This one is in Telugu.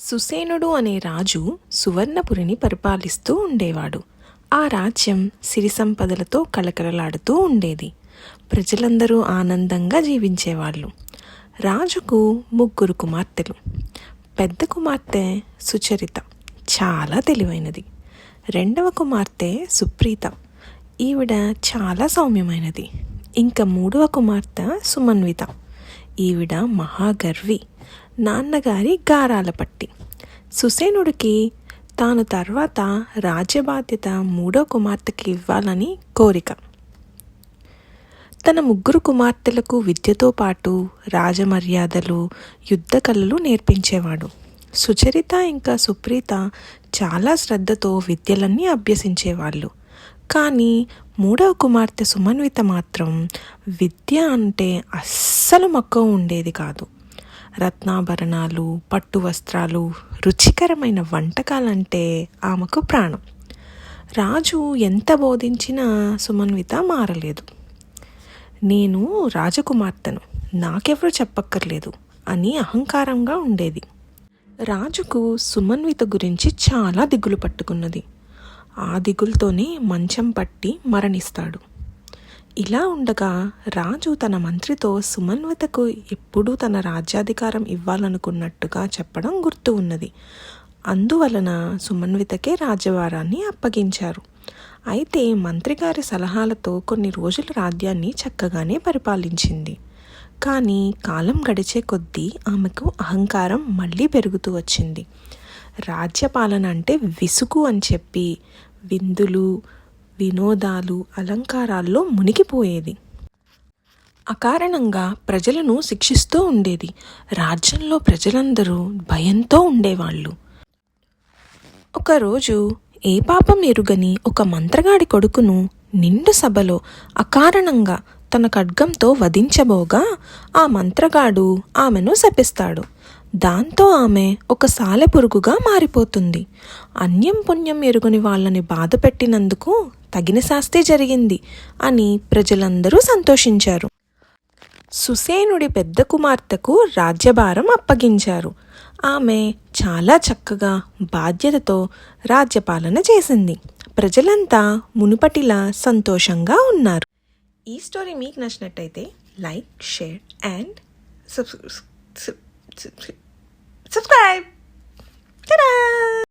సుసేనుడు అనే రాజు సువర్ణపురిని పరిపాలిస్తూ ఉండేవాడు. ఆ రాజ్యం సిరి సంపదలతో కలకలలాడుతూ ఉండేది. ప్రజలందరూ ఆనందంగా జీవించేవాళ్ళు. రాజుకు ముగ్గురు కుమార్తెలు. పెద్ద కుమార్తె సుచరిత. చాలా తెలివైనది. రెండవ కుమార్తె సుప్రీత. ఈవిడ చాలా సౌమ్యమైనది. ఇంకా మూడవ కుమార్తె సుమన్విత. ఈవిడ మహాగర్వి. నాన్నగారి గారాల పట్టి సుసేనుడికి తాను తర్వాత రాజ్యబాధ్యత మూడో కుమార్తెకి ఇవ్వాలని కోరిక. తన ముగ్గురు కుమార్తెలకు విద్యతో పాటు రాజమర్యాదలు యుద్ధ కళలు నేర్పించేవాడు. సుచరిత ఇంకా సుప్రీత చాలా శ్రద్ధతో విద్యలన్నీ అభ్యసించేవాళ్ళు. కానీ మూడవ కుమార్తె సుమన్విత మాత్రం విద్య అంటే అస్సలు మక్కువ ఉండేది కాదు. రత్నాభరణాలు పట్టు వస్త్రాలు రుచికరమైన వంటకాలంటే ఆమెకు ప్రాణం. రాజు ఎంత బోధించినా సుమన్విత మారలేదు. నేను రాజకుమార్తెను నాకెవరు చెప్పక్కర్లేదు అని అహంకారంగా ఉండేది. రాజుకు సుమన్విత గురించి చాలా దిగులు పట్టుకున్నది. ఆ దిగులతోనే మంచం పట్టి మరణిస్తాడు. ఇలా ఉండగా రాజు తన మంత్రితో సుమన్వితకు ఎప్పుడూ తన రాజ్యాధికారం ఇవ్వాలనుకున్నట్టుగా చెప్పడం గుర్తు ఉన్నది. అందువలన సుమన్వితకే రాజ్యభారాన్ని అప్పగించారు. అయితే మంత్రిగారి సలహాలతో కొన్ని రోజులు రాజ్యాన్ని చక్కగానే పరిపాలించింది. కానీ కాలం గడిచే కొద్దీ ఆమెకు అహంకారం మళ్ళీ పెరుగుతూ వచ్చింది. రాజ్యపాలన అంటే విసుగు అని చెప్పి విందులు వినోదాలు అలంకారాల్లో మునిగిపోయేది. అకారణంగా ప్రజలను శిక్షిస్తూ ఉండేది. రాజ్యంలో ప్రజలందరూ భయంతో ఉండేవాళ్ళు. ఒకరోజు ఏ పాపం ఎరుగని ఒక మంత్రగాడి కొడుకును నిండు సభలో అకారణంగా తన ఖడ్గంతో వధించబోగా ఆ మంత్రగాడు ఆమెను శపిస్తాడు. దాంతో ఆమె ఒక సాలెపురుగుగా మారిపోతుంది. అన్యం పుణ్యం ఎరుగని వాళ్ళని బాధ పెట్టినందుకు తగిన శాస్తి జరిగింది అని ప్రజలందరూ సంతోషించారు సుసేనుడి పెద్ద కుమార్తెకు రాజ్యభారం అప్పగించారు ఆమె చాలా చక్కగా బాధ్యతతో రాజ్యపాలన చేసింది ప్రజలంతా మునుపటిలా సంతోషంగా ఉన్నారు ఈ స్టోరీ మీకు నచ్చినట్టయితే లైక్ షేర్ అండ్ సబ్స్క్రైబ్